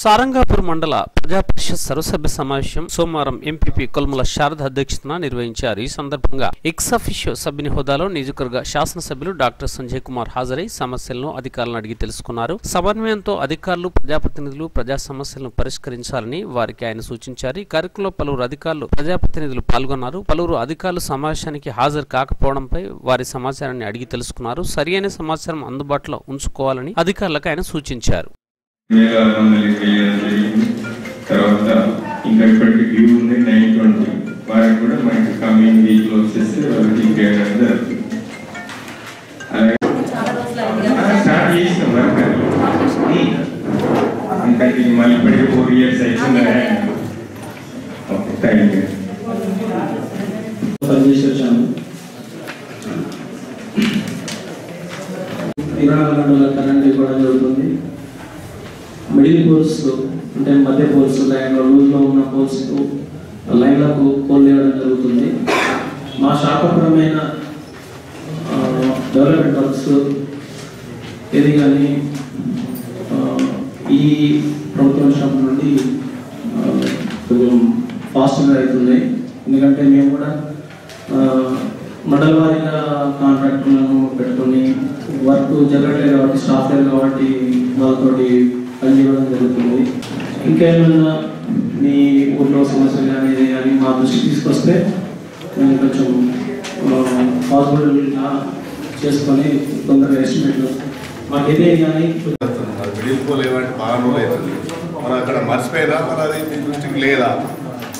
సారంగాపూర్ మండల ప్రజాపరిషత్ సర్వసభ్య సమావేశం సోమవారం ఎంపీపీ కొల్ముల శారద అధ్యక్షతన నిర్వహించారు. ఈ సందర్భంగా ఎక్సఫిషియో సభ్యుని హోదాలో నియోజకవర్గ శాసనసభ్యులు డాక్టర్ సంజయ్ కుమార్ హాజరై సమస్యలను అధికారులను అడిగి తెలుసుకున్నారు. సమన్వయంతో అధికారులు ప్రజాప్రతినిధులు ప్రజా సమస్యలను పరిష్కరించాలని వారికి ఆయన సూచించారు. ఈ కార్యక్రమంలో పలువురు అధికారులు ప్రజాప్రతినిధులు పాల్గొన్నారు. పలువురు అధికారులు సమావేశానికి హాజరు కాకపోవడంపై వారి సమాచారాన్ని అడిగి తెలుసుకున్నారు. సరియైన సమాచారం అందుబాటులో ఉంచుకోవాలని అధికారులకు ఆయన సూచించారు. వేల ఆరు జరిగింది. తర్వాత ఇంకా ఇప్పటికి డ్యూ ఉంది నైన్ ట్వంటీ. వారికి కూడా మనకి కమింగ్ వీక్లో వచ్చేస్తే వాళ్ళకి ఇంకేయడం జరుగుతుంది. అలాగే ఆ, స్టార్ట్ చేసిన వర్క్ అది ఇంకా ఇది మళ్ళీ ఇప్పటికి ఫోర్ ఇయర్స్ అవుతుంది ఓకే థ్యాంక్ యూ పనిచేసి వచ్చాను ఇరవై నాలుగు గంటల కరెంట్ ఇవ్వడం జరుగుతుంది. మిడిల్ పోల్స్ అంటే మధ్య పోల్స్ లైన్లో లూజ్లో ఉన్న పోల్స్ లైన్లకు కోల్లేయడం జరుగుతుంది. మా శాఖపరమైన డెవలప్మెంట్ వర్క్స్ ఏది కానీ ఈ ప్రభుత్వం షాప్ నుండి కొంచెం ఫాస్ట్గా అవుతుంది. ఎందుకంటే మేము కూడా మండల వారీగా కాంట్రాక్టులను పెట్టుకొని వర్క్ జరగట్లేదు కాబట్టి స్టాఫ్ లేదు కాబట్టి వాళ్ళతోటి పనిచేయడం జరుగుతుంది. ఇంకేమైనా మీ ఊళ్ళో సమస్యలు కానీ ఇది కానీ మా దృష్టికి తీసుకొస్తే మేము కొంచెం పాసిబుల్గా చేసుకొని తొందరగా ఎస్టిమేట్లు మాకు ఏదే కానీ బాగా రోజులు మనం అక్కడ మర్చిపోయినా మరి అది మీ దృష్టికి లేదా?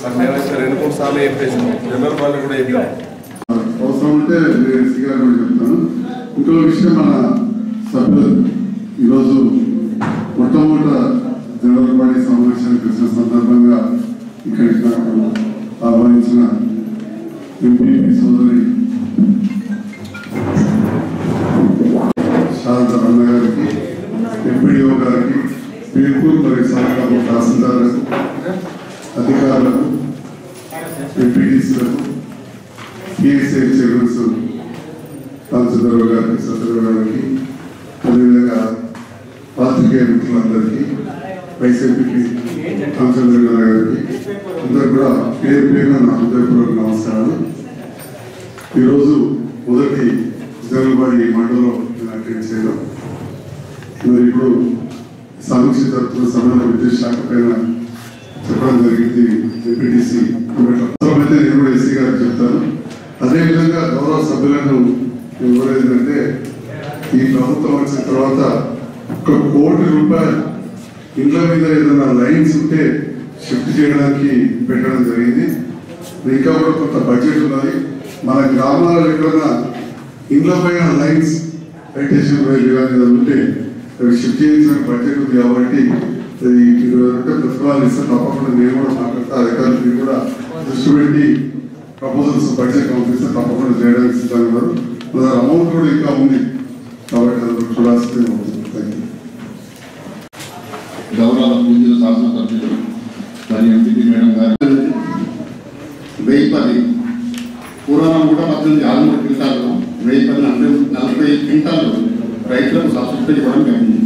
మరి మేమైతే రెండు మూడు సార్లు చెప్పేసాం. జనరల్ వాళ్ళు కూడా చెప్పాం అవసరం ఉంటే నేను కూడా చెప్తాను. ఇంకో విషయం మన సభ్యులు ఈరోజు మొట్టమొదట జనరల్ బాడీ సమావేశానికి సందర్భంగా ఇక్కడికి నాకు ఆహ్వానించిన ఎంపీపీ సోదరి శారద అన్న గారికి ఎంపీడీఓ గారికి పీర్పూర్ మరియు సహకారం తహసీల్దారులకు అధికారులకు ఎంపీటీసీలకు పిఎస్ఐ చైర్మన్స్ రామచంద్రరావు గారికి సత్యరావు గారికి వైసీపీకి రామచంద్రరావు గారికి అందరూ కూడా పేరు పేరున నా హృదయపూర్వక నమస్కారాలు. ఈరోజు మొదటి జనరల్బాడి మండలం అటెండ్ చేయడం. మరి ఇప్పుడు సమీక్ష తరఫున సమయంలో విద్యుత్ శాఖ పైన చెప్పడం జరిగింది ఎంపీటీసీ అవసరమైతే నేను కూడా ఎస్సీ గారికి చెప్తాను. అదేవిధంగా గౌరవ సభ్యులను ఎవరైందంటే ఈ ప్రభుత్వం వచ్చిన తర్వాత ఒక కోటి రూపాయలు ఇంట్లో మీద ఏదైనా లైన్స్ ఉంటే షిఫ్ట్ చేయడానికి పెట్టడం జరిగింది. ఇంకా కూడా కొంత బడ్జెట్ ఉన్నది. మన గ్రామాలలో ఎక్కడైనా ఇండ్ల పైన లైన్స్ లైటేషన్ కానీ ఏదైనా ఉంటే అవి షిఫ్ట్ చేయించడానికి బడ్జెట్ ఉంది కాబట్టి అది అంటే ప్రతిఫలాలు ఇస్తే తప్పకుండా నేను కూడా మాట్లాడతా. అధికారులు కూడా దృష్టి పెట్టి ప్రపోజల్స్ బడ్జెట్ పంపిస్తే తప్పకుండా చేయడానికి సిద్ధంగా ఉన్నారు. అమౌంట్ కూడా ఇంకా ఉంది. కాబట్టి అది చూడాల్సిందే. థ్యాంక్ యూ గౌరవ పూజల శాసనసభ్యులు మరి ఎంపీ మేడం గారు వెయ్యి పది పూర్వం కూడా పద్దెనిమిది ఆరుమూడు క్వింటాలు వెయ్యి పది నలభై నలభై క్వింటాలు రైతులకు సబ్సిడీ ఇవ్వడం జరిగింది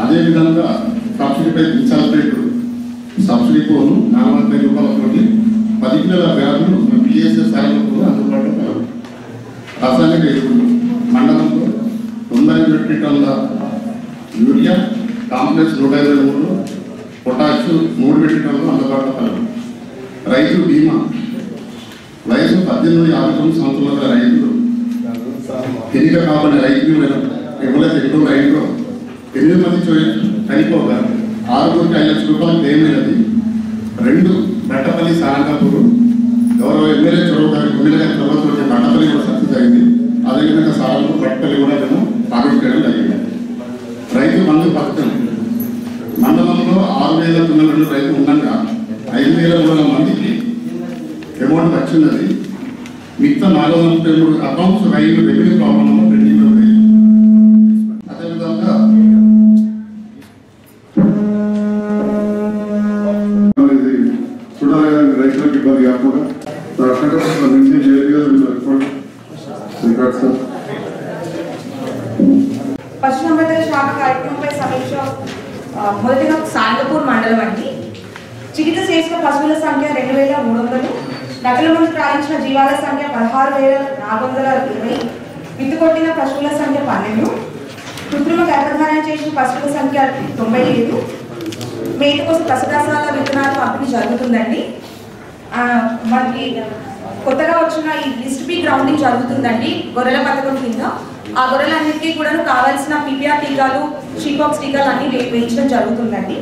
అదేవిధంగా సబ్సిడీపై ఇన్ఛార్జ్ రేటు సబ్సిడీ పోను నాలుగు వందల రూపాయలతోటి పది కిలోల బ్యాగులు బిఎస్ఎస్ శాలకు అందుబాటులో కలవు రసాయనిక ఎరువులు మండలంలో తొంభై మెట్రిక్ టన్నుల యూరియా కాంప్లెక్స్ నూట ఇరవై మూడు పొటాష్ మూడు మెట్రిక్ టన్నులు అందుబాటులో కలవు రైతు బీమా వయసు పద్దెనిమిది యాభై తొమ్మిది సంవత్సరాల రైతులు ఎన్నిక కాబట్టి రైతు బీమా ఎవరైతే చెట్టు రైతులో ఎనిమిది మంది చనిపోక ఆరుగురికి ఐదు లక్షల రూపాయలు క్లెయిమ్ రెండు బట్టపల్లి సారంగాపూర్. గౌరవ ఎమ్మెల్యే చొరవ గారి ఎమ్మెల్యే గారి ప్రభుత్వం వచ్చే బట్టపల్లి కూడా సక్సెస్ అయింది. అదేవిధంగా సారంగపూర్ బట్టపల్లి కూడా మేము పాటించడం జరిగింది. రైతు మందు పథకం. మండలంలో ఆరు వేల తొమ్మిది రెండు రైతులు ఉండగా ఐదు వేల మూడు వందల మందికి అమౌంట్ వచ్చినది మిగతా నాలుగు వందల ముప్పై మూడు అకౌంట్స్ రైలు రెవెన్యూ ప్రాబ్లం పశుసంవర్ధక శాఖ కార్యక్రమంపై సమీక్ష మొదటిగా సాంగపూర్ మండలం అండి. చికిత్స చేసిన పశువుల సంఖ్య రెండు వేల మూడు వందలు నగల మందు ప్రారంభించిన జీవాల సంఖ్య పదహారు వేల నాలుగు వందల ఇరవై విత్తుకొట్టిన పశువుల సంఖ్య పన్నెండు కృత్రిమ గర్భధారణ చేసిన పశువుల సంఖ్య తొంభై ఏడు మేత కోసం పశురాసాల విత్తనాలు పంపిణీ జరుగుతుందండి. మనకి కొత్తగా వచ్చిన ఈ లిస్ట్ బి గ్రౌండింగ్ జరుగుతుందండి గొర్రెల పథకం కింద. ఆ గొర్రెలన్నిటికీ కూడా కావాల్సిన పీపీఆర్ టీకాలు షీపాక్స్ టీకాలు అన్ని వేయించడం జరుగుతుందండి.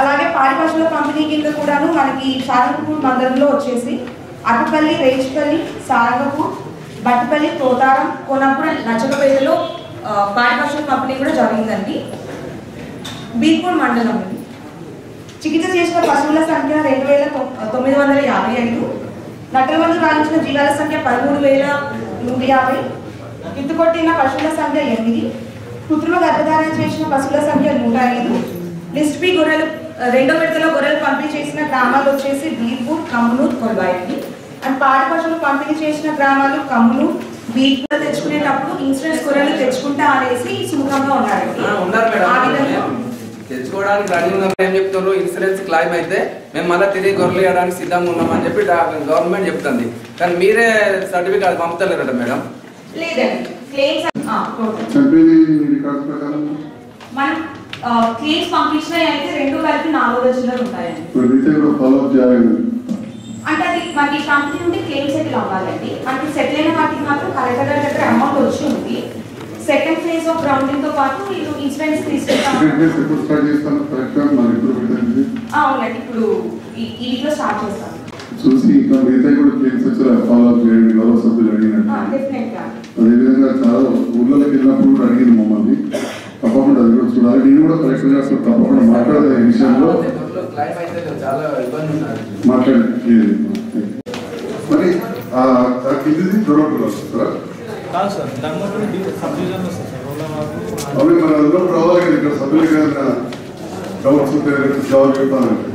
అలాగే పాడి పశువుల పంపిణీ కింద కూడాను మనకి సారంగపూర్ మండలంలో వచ్చేసి అటుపల్లి రేచిపల్లి సారంగపూర్ బట్టిపల్లి తోతారం కొనప్పుడు నచ్చకపేటలో పాడి పశువుల పంపిణీ కూడా జరిగిందండి. బీర్పూర్ మండలం చికిత్స చేసిన పశువుల సంఖ్య రెండు వేల తొమ్మిది వందల యాభై ఐదు నటల మందు రాయించిన జీవాల సంఖ్య పదమూడు వేల నూట యాభై విత్తు కొట్టిన పశువుల సంఖ్య ఎనిమిది కృత్రిమ గర్భధారణ చేసిన పశువుల సంఖ్య నూట ఐదు లిస్ట్ బి గొర్రెలు రెండో విడతలో గొర్రెలు పంపిణీ చేసిన గ్రామాలు వచ్చేసి బీర్పూర్ కమ్మునూర్ కొల్వాయి అండ్ పాడి పశువులు పంపిణీ చేసిన గ్రామాలు కమ్మునూర్ బీర్పూర్ తెచ్చుకునేటప్పుడు ఇన్సూరెన్స్ గొర్రెలు తెచ్చుకుంటా అనేసి సుముఖంగా ఉన్నారు ఆ విధంగా మేడం తెచ్చుకోవడానికి రెడీ ఉన్నాం ఏం చెప్తున్నారు? ఇన్సూరెన్స్ క్లైమ్ అయితే మేము మళ్ళీ తిరిగి గొర్రెలు వేయడానికి సిద్ధంగా ఉన్నామని చెప్పి గవర్నమెంట్ చెప్తుంది. కానీ మీరే సర్టిఫికేట్ పంపుతలేరట మేడం. లేదండి క్లెయిమ్స్ టోటల్ చంపేది రికార్డ్స్ ప్రకారం? మనం క్లెయిమ్స్ పంపించినవి అయితే రెండు కలిపి నాలుగు రోజుల్లో ఉంటాయండి. ఫాలో అప్ అంటే అది మనకి కంపెనీ నుండి క్లెయిమ్ సెటిల్ అవ్వాలండి మనకి సెటిల్ అయిన వాటికి మాత్రం కలెక్టర్ గారి దగ్గర అమౌంట్ వచ్చి ఉంది. సెకండ్ ఫేజ్ ఆఫ్ గ్రౌండింగ్తో పాటు వీళ్ళు ఇన్సూరెన్స్ తీసుకుంటాం. చేస్తాను మరి అవునండి. ఇప్పుడు ఈ వీక్లో స్టార్ట్ చేస్తాం. చూసి ఇంకా మిగతా కూడా వచ్చి ఫాలో అప్ చేయండి గౌరవ సభ్యులు అడిగినట్టు డెఫినెట్గా అదేవిధంగా చాలా ఊళ్ళలోకి వెళ్ళినప్పుడు కూడా అడిగింది మమ్మల్ని. తప్పకుండా అది కూడా చూడాలి. నేను కూడా కలెక్టర్ గారితో తప్పకుండా మాట్లాడే ఈ విషయంలో. మాట్లాడి మరి కిందిది దొరకకుండా వస్తుందా అవి మన అందులో రావాలి ఇక్కడ. సభ్యులకి ఏదైనా డౌట్స్ ఉంటే జవాబు చెప్తానంటే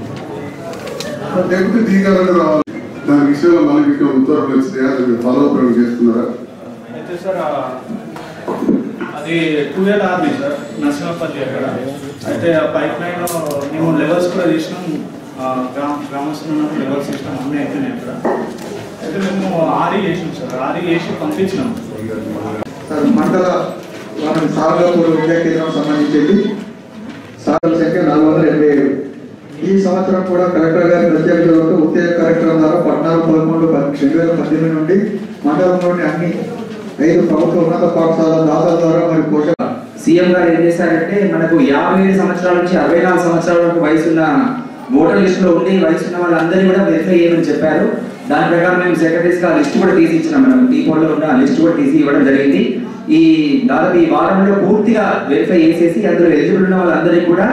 లేకపోతే టీకాలంటే రావాలి. దాని విషయంలో మళ్ళీ మీకు ఉత్తర్వులు వచ్చినాయా అది ఫాలో అప్ చేస్తున్నారా? అయితే సార్ అది two year army sir Narasimhapalli అక్కడ. అయితే ఆ పైప్ లైన్ మేము లెవెల్స్ కూడా తీసినాం. ఆ, గ్రామ గ్రామస్తున్న లెవెల్స్ ఇచ్చినాం అన్నీ అయిపోయినాయి అక్కడ. అయితే మేము ఆరి చేసినాం సార్. ఆరి చేసి పంపించినాం. సార్ మండల సాగపూర్ విద్యా కేంద్రం సంబంధించింది. సాగల సంఖ్య నాలుగు వందల ఎనభై ఈ సంవత్సరం కూడా కలెక్టర్ గారి ప్రత్యేక ఉత్తేజ కార్యక్రమం ద్వారా పద్నాలుగు పదకొండు రెండు వేల పద్దెనిమిది నుండి మండలంలోని అన్ని ఐదు ప్రభుత్వ ఉన్నత పాఠశాల దాతల ద్వారా మరి పోషణ సీఎం గారు ఏం చేశారంటే మనకు యాభై ఏడు సంవత్సరాల నుంచి అరవై నాలుగు సంవత్సరాల వరకు వయసున్న ఓటర్ లిస్ట్లో ఉండి వయసున్న వాళ్ళందరినీ కూడా వెరిఫై చేయమని చెప్పారు. దాని ప్రకారం మేము సెక్రటరీస్గా లిస్ట్ కూడా తీసి ఇచ్చినాం మనం. డీపోలో ఉన్న లిస్ట్ కూడా తీసి ఇవ్వడం జరిగింది. ఈ దాదాపు ఈ వారంలో పూర్తిగా వెరిఫై చేసేసి అందులో ఎలిజిబుల్ ఉన్న వాళ్ళందరికీ కూడా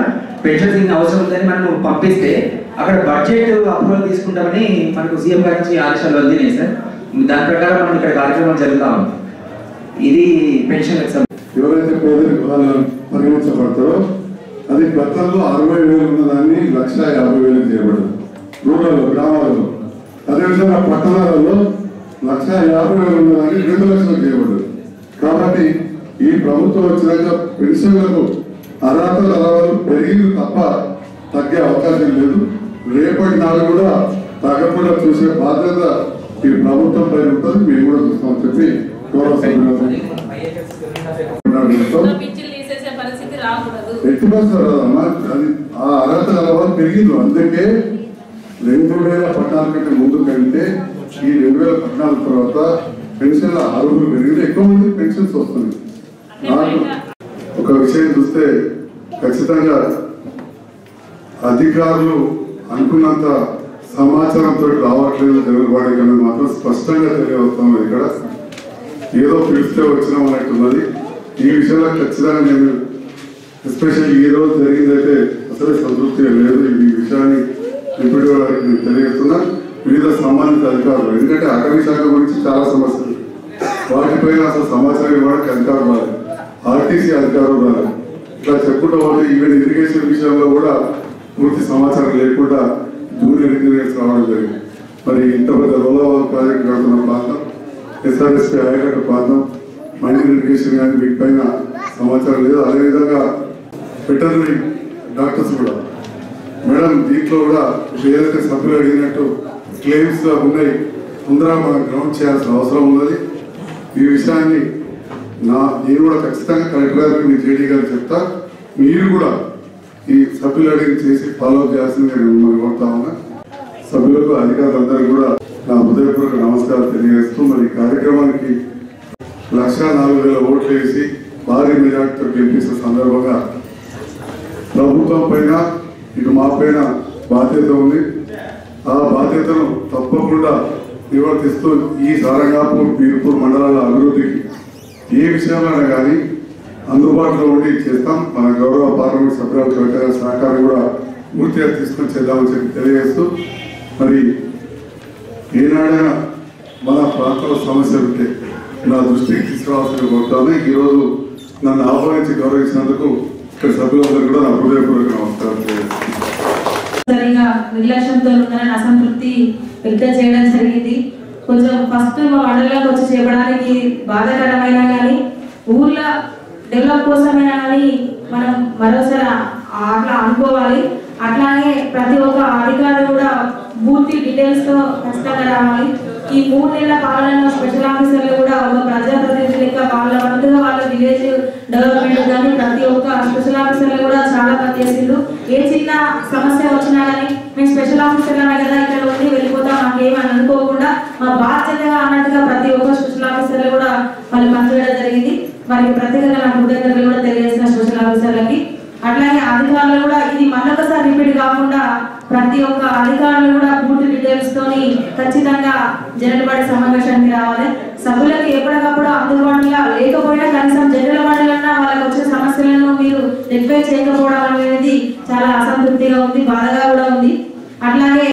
పెన్షన్ స్కీమ్ అవసరం ఉందని మనం పంపిస్తే అక్కడ బడ్జెట్ అప్రూవల్ తీసుకుంటామని మనకు సీఎం గారి నుంచి ఆదేశాలు అందినాయి సార్. దాని ప్రకారం మనం ఇక్కడ కార్యక్రమం జరుగుతా ఉంది. ఇది పెన్షన్ ఎవరైతే పేదరిక పరిగణించబడతారో అది గతంలో అరవై వేలు ఉన్నదాన్ని లక్ష యాభై వేలు చేయబడదు. రూరల్ గ్రామాలలో అదేవిధంగా పట్టణాలలో లక్ష యాభై వేలు ఉన్నదాన్ని రెండు లక్షలు చేయబడదు. కాబట్టి ఈ ప్రభుత్వం వచ్చినాక పెన్షన్లకు అర్హతలు అలవాలు పెరిగింది తప్ప తగ్గే అవకాశం లేదు. రేపటి నాడు కూడా తగ్గకుండా చూసే బాధ్యత ఈ ప్రభుత్వం పైన ఉంటుంది. మేము కూడా చూస్తామని చెప్పి ఎట్టి అమ్మా అది ఆ అర్హత అలవాటు పెరిగింది. అందుకే రెండు వేల పద్నాలుగు కంటే ముందు కంటే ఈ రెండు వేల పద్నాలుగు తర్వాత పెన్షన్ల అర్హులు పెరిగింది. ఎక్కువ మంది పెన్షన్స్ వస్తుంది నాకు ఒక విషయం చూస్తే ఖచ్చితంగా అధికారులు అనుకున్నంత సమాచారంతో రావట్లేదు జరుగుబాటు కానీ మాత్రం స్పష్టంగా తెలియవస్తున్నాం ఇక్కడ. ఏదో పిలిస్తే వచ్చిన అన్నట్టున్నది ఈ విషయంలో ఖచ్చితంగా నేను ఎస్పెషల్లీ ఈ రోజు జరిగిందైతే అసలు సంతృప్తిగా లేదు. ఈ విషయాన్ని ఇప్పుడు వారికి నేను తెలియజేస్తున్నా. వివిధ సంబంధిత అధికారులు ఎందుకంటే అటవీ శాఖ గురించి చాలా సమస్యలు. వాటిపైన అసలు సమాచారం ఇవ్వడానికి అధికారులు ఆర్టీసీ అధికారులు ఉన్నారు. ఇట్లా చెప్పుకుంటూ పోతే ఈవెన్ ఇరిగేషన్ విషయంలో కూడా పూర్తి సమాచారం లేకుండా జూనియర్ ఇంజనీర్స్ రావడం జరిగింది. మరి ఇంత పెద్ద రోలవాల్ ప్రాజెక్ట్ కడుతున్న ప్రాంతం ఎస్ఆర్ఎస్పీ ఆయకట్టు ప్రాంతం మైనర్ ఇరిగేషన్ కానీ వీటిపైన సమాచారం లేదు. అదేవిధంగా వెటర్నరీ డాక్టర్స్ కూడా. మేడం దీంట్లో కూడా ఏదైతే సభ్యులు అడిగినట్టు క్లెయిమ్స్ ఉన్నాయి. ముందర మనం గ్రౌండ్ చేయాల్సిన అవసరం ఉన్నది. ఈ విషయాన్ని నా నేను కూడా ఖచ్చితంగా కలెక్టర్ గారికి మీ జేడీ గారికి చెప్తా మీరు కూడా ఈ సభ్యులు అడిగి చేసి ఫాలో అప్ చేయాల్సిందిగా నేను మిమ్మల్ని కోరుతా ఉన్నా. సభ్యులకు అధికారులందరికీ కూడా నా హృదయపూర్వక నమస్కారాలు తెలియజేస్తూ మరి ఈ కార్యక్రమానికి లక్ష నాలుగు వేల ఓట్లు వేసి భారీ మెజార్టీతో గెలిపించిన సందర్భంగా ప్రభుత్వం పైన ఇటు మా పైన బాధ్యత ఉంది. ఆ బాధ్యతను తప్పకుండా నివర్తిస్తూ ఈ సారంగాపూర్ బీర్పూర్ మండలాల అభివృద్ధికి ఏ విషయంలో కానీ అందుబాటులో ఉండి చేస్తాం. మన గౌరవ పార్లమెంట్ సభ్యులకు కలెక్టర్ సహకారం కూడా పూర్తిగా తీసుకొని చేద్దామని చెప్పి తెలియజేస్తూ మరి ఏనాడైనా మన ప్రాంతంలో సమస్యలు ఉంటే నా దృష్టికి తీసుకురావాల్సిన కోరుతాను. ఈరోజు నన్ను ఆహ్వానించి గౌరవించినందుకు ఇక్కడ సభ్యులందరూ కూడా నా హృదయపూర్వక నమస్కారం తెలియజేస్తున్నాను. నిర్లక్ష్యంతో ఉందని అసంతృప్తి వ్యక్తం చేయడం జరిగింది. కొంచెం ఫస్ట్ మా మండలంలోకి వచ్చి చేపడానికి బాధాకరమైన కానీ ఊర్లో డెవలప్ కోసమైనా కానీ మనం మరోసారి అట్లా అనుకోవాలి. అట్లాగే ప్రతి ఒక్క అధికారి కూడా పూర్తి డీటెయిల్స్తో ఖచ్చితంగా రావాలి. ఈ మూడు నెలల పాలనలో స్పెషల్ ఆఫీసర్లు కూడా ఒక ప్రజాప్రతినిధులు లెక్క వాళ్ళ వంతుగా వాళ్ళ విలేజ్ డెవలప్మెంట్ కానీ ప్రతి ఒక్క స్పెషల్ ఆఫీసర్లు కూడా చాలా పనిచేసిండ్రు ఏ చిన్న సమస్య వచ్చినా కానీ మేము స్పెషల్ ఆఫీసర్లమే కదా ఇక్కడ ఉండి వెళ్ళిపోతాం మాకేమని అనుకోకుండా మా బాధ్యతగా అన్నట్టుగా ప్రతి ఒక్క స్పెషల్ ఆఫీసర్లు కూడా వాళ్ళు పనిచేయడం జరిగింది. వారికి ప్రత్యేకంగా నా కృతజ్ఞతలు కూడా తెలియజేసిన స్పెషల్ ఆఫీసర్లకి. అట్లాగే అధికారులు కూడా ఇది మరొకసారి రిపీట్ కాకుండా ప్రతి ఒక్క అధికారులు కూడా పూర్తి డీటెయిల్స్ తోని ఖచ్చితంగా జనరల్ బాడీ సమావేశానికి రావాలి. సభ్యులకు ఎప్పటికప్పుడు అందుబాటులో లేకపోయినా కనీసం జనరల్ బాడీలన్నా వాళ్ళకి వచ్చే సమస్యలను మీరు రిక్వెస్ట్ చేయకపోవడం అనేది చాలా అసంతృప్తిగా ఉంది బాధగా కూడా ఉంది. అట్లాగే